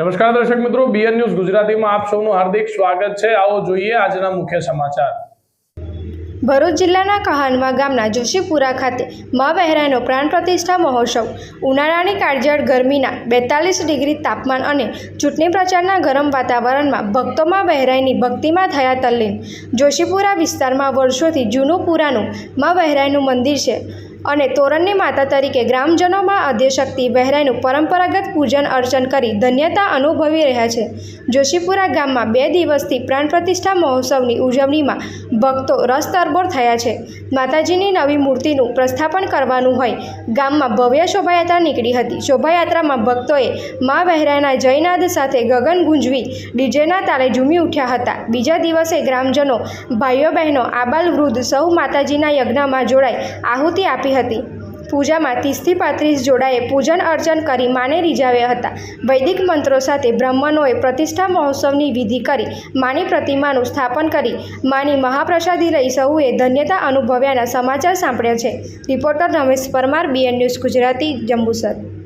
નમસ્કાર દર્શક મિત્રો બીએન ન્યૂઝ ગુજરાતીમાં આપ સૌનું હાર્દિક સ્વાગત છે. આવો જોઈએ આજના મુખ્ય સમાચાર. ભરૂચ જિલ્લાના કહાનવા ગામના જોશીપુરા ખાતે મા બહેરાનો પ્રાણ પ્રતિષ્ઠા મહોત્સવ. ઉનાળાની કાળઝાળ ગરમીના બેતાલીસ ડિગ્રી તાપમાન અને ચૂંટણી પ્રચારના ગરમ વાતાવરણમાં ભક્તોમાં બહેરાઈની ભક્તિમાં થયા તલ્લીન. જોશીપુરા વિસ્તારમાં વર્ષોથી જૂનું પુરાનું મા બહેરાઈનું મંદિર છે. અને તોરણની માતા તરીકે ગ્રામજનોમાં આદ્યશક્તિ, બહેરાઈનું પરંપરાગત પૂજન, અર્ચન કરી ધન્યતા અનુભવી રહ્યા છે. જોશીપુરા ગામમાં બે દિવસથી પ્રાણ પ્રતિષ્ઠા મહોત્સવની ઉજવણીમાં ભક્તો રસ તરબોર થયા છે. માતાજીની નવી મૂર્તિનું પ્રસ્થાપન કરવાનું હોય, ગામમાં ભવ્ય શોભાયાત્રા નીકળી હતી. શોભાયાત્રામાં ભક્તોએ મા બહેરાના જયનાદ સાથે ગગન ગુંજવી, ડીજેના તાલે ઝૂમી ઉઠ્યા હતા. બીજા દિવસે ગ્રામજનો, ભાઈઓ બહેનો આબાલ વૃદ્ધ સૌ માતાજીના યજ્ઞમાં જોડાઈ આહુતિ આપી હતી. પૂજામાં ત્રીસથી પાંત્રીસ જોડાએ પૂજન અર્ચન કરી માને રીઝાવ્યા હતા. વૈદિક મંત્રો સાથે બ્રાહ્મણોએ પ્રતિષ્ઠા મહોત્સવની વિધિ કરી, માની પ્રતિમાનું સ્થાપન કરી, માની મહાપ્રસાદી લઈ સૌએ ધન્યતા અનુભવ્યાના સમાચાર સાંભળ્યા છે. Reporter Ramesh Parmar BN news Gujarati, Jambusar.